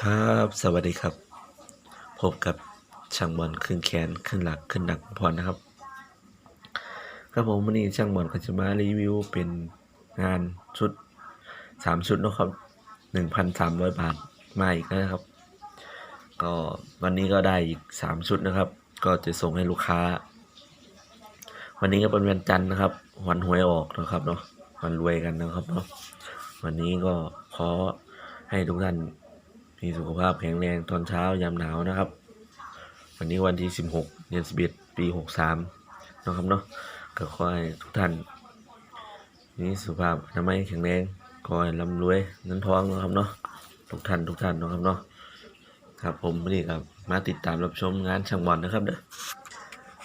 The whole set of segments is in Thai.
ครับ สวัสดีครับ พบกับช่างบอลขึ้นแขนขึ้นหลักขึ้นหนักพรนะครับ ครับผมวันนี้ช่างบอลก็จะมารีวิวเป็นงานชุดสามชุดนะครับหนึ่งพันสามร้อยบาทมาอีกนะครับ ก็วันนี้ก็ได้อีกสามชุดนะครับ ก็จะส่งให้ลูกค้า วันนี้ก็เป็นวันจันทร์นะครับ วันหวยออกนะครับเนาะวันรวยกันนะครับเนาะวันนี้ก็ขอให้ทุกท่าน มีสุขภาพแข็งแรงตอนเช้ายามหนาวนะครับ วันนี้วันที่ 16 เดือน 11 ปี 63นะครับเนาะก็ขอให้ทุกท่านมีสุขภาพอนามัยแข็งแรงขอให้ร่ำรวยเงินทองนะครับเนาะทุกท่านทุกท่านนะครับเนาะครับผมวันนี้ครับมาติดตามรับชมงานช่างบอลนะครับเด้อ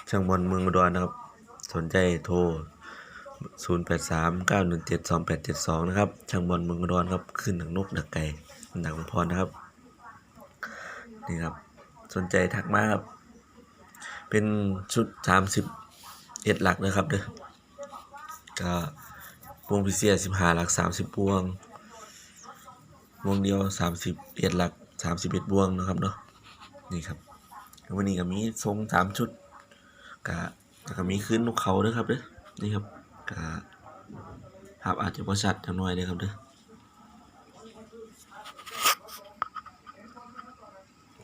ช่างบอลเมืองอุดรนะครับ สนใจโทร 0839172872 นะครับ ช่างบอลเมืองอุดรครับ ขึ้นหนังนกดักไก่หนังพรนะครับ นี่ครับ สนใจทักมาครับ เป็นชุดสามสิบเอ็ดหลักนะครับเด้อก็พวงพิเศษสิบห้าหลักสามสิบพวงวงเดียวสามสิบเอ็ดหลักสามสิบเอ็ดพวงนะครับเนาะนี่ครับวันนี้ก็มีทรงสามชุดก็แล้วก็มีขึ้นนกเขาด้วยครับเด้อนี่ครับก็ภาพอาจจะประชัดจังหน่อยเด้อครับเด้อ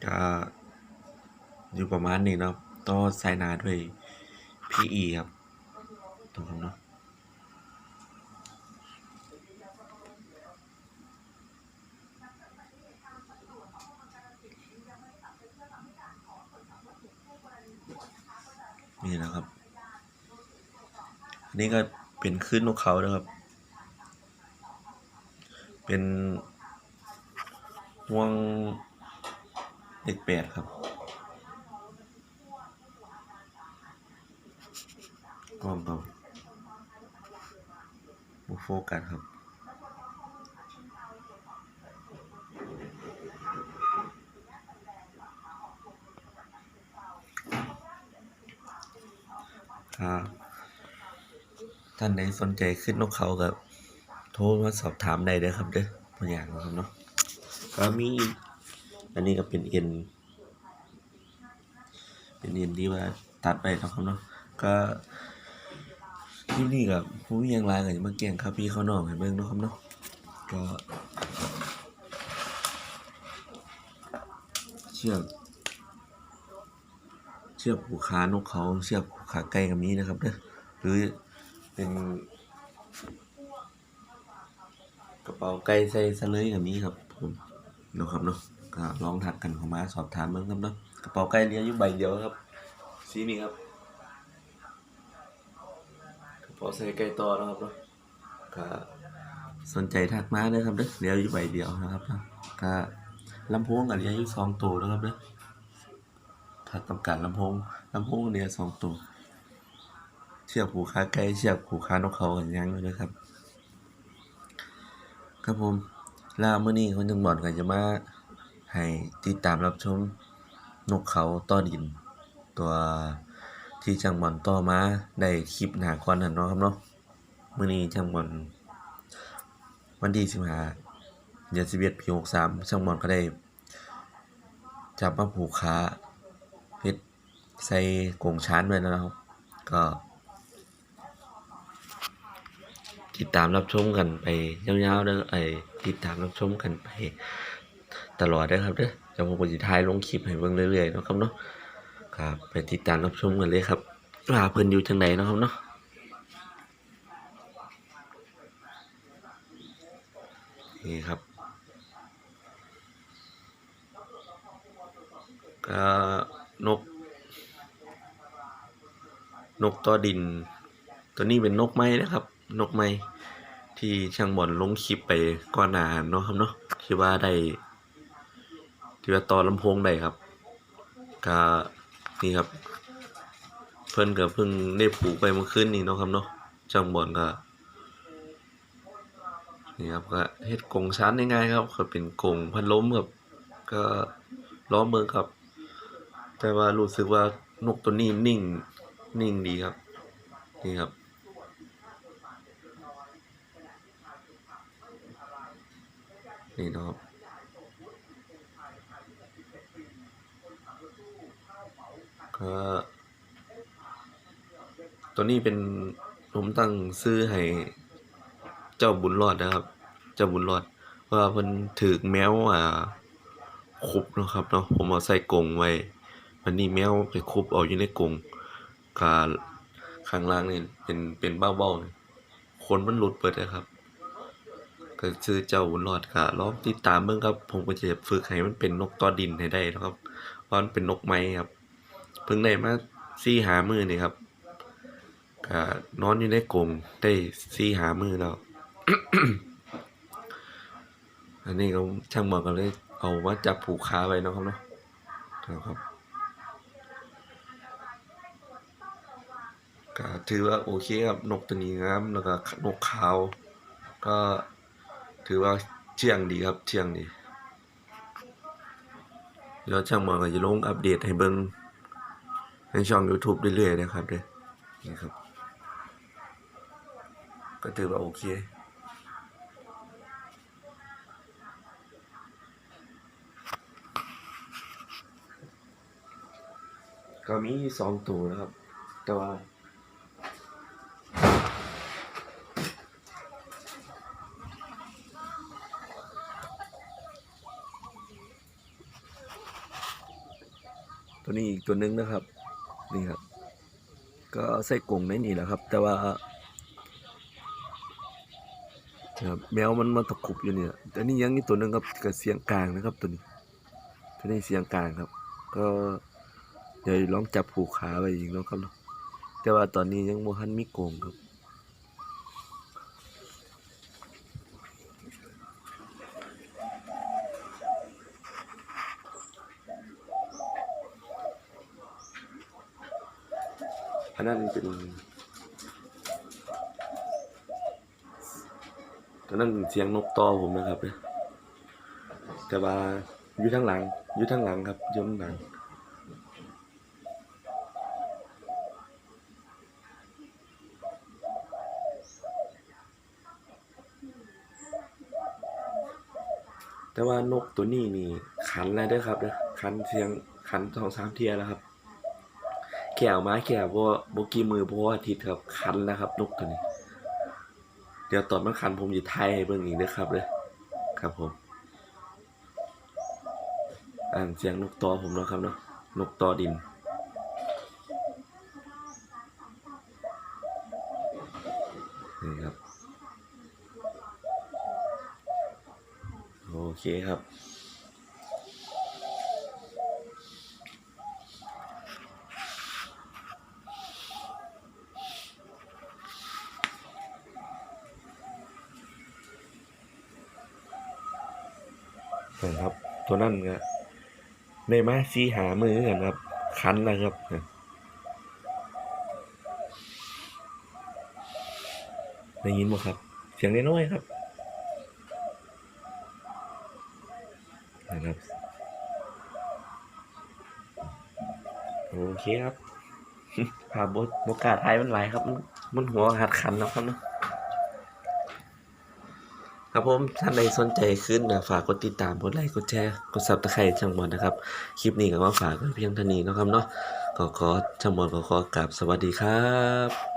ก็อยู่ประมาณนี้เนาะต่อสายนาด้วย PE ครับตรงนั้นเนาะนี่นะครับ อันนี้ก็เป็นคลื่นนกเขานะครับ เป็นห่วง เลขแปดครับ กล้องก็บุโฟกัสครับครับท่านใดสนใจขึ้นนกเขากับ โทรมาสอบถามได้เลยครับเด้อบางอย่างนะครับเนาะก็มีอั อันนี้ก็เป็นเอ็น เป็นเอ็นที่ว่าตัดไปเนาะครับเนาะ ก็ที่นี่กับผู้มียังไรก็จะมาแกล้งครับพี่เขาน้องให้เบิ่งเนะครับเนาะ ก็เชือกเชือกผูกขานกเขาเชือกผูกขาไก่กับนี้นะครับเด้อหรือเป็นกระเป๋าไก่ใส่สะเลยกับนี้ครับผมเนาะครับเนาะ ลองทักกันเข้ามาสอบถามเบิ่งครับเนาะกระเป๋าไก่เหลี้ยอยู่ใบเดียวครับสีนี้ครับกระเป๋าใส่ไก่ต่อนะครับเนาะก็สนใจทักมาเด้อครับเด้อเรียอยู่ใบเดียวนะครับเนาะก็ลำโพงก็เหลี้ยอยู่สองตัวนะครับเด้อถ้าต้องการลำโพงลำโพงเหลี้ยสองตัว เชือกผูกขาไก่เชือกผูกขานกเขากันยังเลยนะครับ ครับผมล้วมื้อนี้คนจังบอดก็จะมา ให้ติดตามรับชมนกเขาต้อดิน ตัวที่จังบอลต่อมาได้คลิปหนาก่อนนั่นเนาะครับเนาะมื้อนี้จังบอลวันที่15เดือน11ปี63จังบอลก็ได้ จับมาผูกขาเฮ็ดใส่กงชานไว้แล้วนะครับ ก็ติดตามรับชมกันไปยาวๆเด้อไอ้ติดตามรับชมกันไป ตลอดเด้ครับเด้อจะผมก็สิถ่ายลงคลิปให้เบิ่งเรื่อยๆนะครับเนาะครับไปติดตามรับชมกันเลยครับว่าเพิ่นอยู่จังไดเนะครับเนาะนี่ครับก็นก นกต่อดิน ตัวนี้เป็นนกไม้นะครับ นกไม้ที่ช่างบอลลงคลิปไปก่อนหน้าเนาะครับเนาะที่ว่าได้ ที่ว่าต่อลำโพงได้ครับก็นี่ครับ เพิ่นก็เพิ่งได้ผูกไปเมื่อคืนนี้เนาะครับเนาะจังบอนก็นี่ครับก็เฮ็ดกงชั้นง่ายๆครับก็เป็นกงพัดล้มครับก็ล้อมเมืองครับ แต่ว่ารู้สึกว่านกตัวนี้นิ่งนิ่งดีครับ นี่ครับนี่นะครับ ตัวนี้เป็นผมตั้งซื้อให้เจ้าบุญรอดนะครับ เจ้าบุญรอดว่าเพิ่นถูกแมวอ่าคุบนะครับเนาะผมเอาใส่กรงไว้วันนี้แมวไปคุบเอาอยู่ในกรงกาข้างล่างนี่เป็นเป็นเบ้าๆนี่ขนมันหลุดเปิดเลยครับก็ชื่อเจ้าบุญรอดก็ลองติดตามเบิ่งครับ ผมก็จะฝึกให้มันเป็นนกตอดินให้ได้นะครับเพราะมันเป็นนกไม้ครับ เพิ่งได้มาซี่หามือนี่ครับก็นอนอยู่ในกรงได้ซี่หามือแล้ว อันนี้ก็ช่างหมอก็เลย เอาว่าจับผูกขาไว้เนาะครับเนาะนะครับก็ถือว่าโอเคครับนกตัวนี้งามแล้วก็นกขาว ก็ถือว่าเชื่องดีครับเชื่องดีเดี๋ยวช่างหมอก็จะลงอัปเดตให้เบิ่ง ในช่อง YouTube เรื่อยๆนะครับเด้อนี่ครับ ก็ถือว่าโอเคก็มีสองตัวนะครับ แต่ว่า ตัวนี้อีกตัวหนึงนะครับ นี่ครับ ก็ใส่กรงในนี่แหละครับ แต่ว่าครับแมวมันมาตะคุบอยู่เนี่ยแต่นี่ยังนี่ตัวนึงครับกับเสียงกลางนะครับ ตัวนี้ ตัวนี้เสียงกลางครับ ก็เดี๋ยวลองจับผูกขาไปอีกแล้วครับเนาะแต่ว่าตอนนี้ยังโมหันมีกงครับ อันนั้นเป็นตอนนั้นเสียงนกต่อผมนะครับเนี่ยแต่ว่าอยู่ทางหลังอยู่ทางหลังครับอยู่ทางหลังแต่ว่านกตัวนี้นี่ขันแล้วด้อครับเด้อขันเสียงขันสองสามเทียแล้วครับ แขวมาแขวเพราะว่าบกี้มือเพราะว่าอาทิตย์ครับคันแล้วครับนกตัวนี้ เดี๋ยวตอนมันคันผมจะไทยให้เบิ่งอีกนะครับเลยครับผม อ่านเสียงนกตอผมนะครับเนาะนกตอดินนี่ครับ โอเคครับ นะครับ ตัวนั่นก็ได้มาซีหามือกันครับ คันแล้วครับได้ยินบ่ครับ เสียงน้อยๆครับนะครับ โอเคครับภาพบโอกาสไทยมันไหลครับ มันหัวหัดคันแล้วครับเนาะ ครับผมท่านใดสนใจขึ้นนะฝากกดติดตามกดไลค์กดแชร์กดซับตะไคร้ช่างบอลนะครับ คลิปนี้ก็มาฝากไว้เพียงเท่านี้นะครับเนาะขอขอช่างบอลขอขอกราบสวัสดีครับ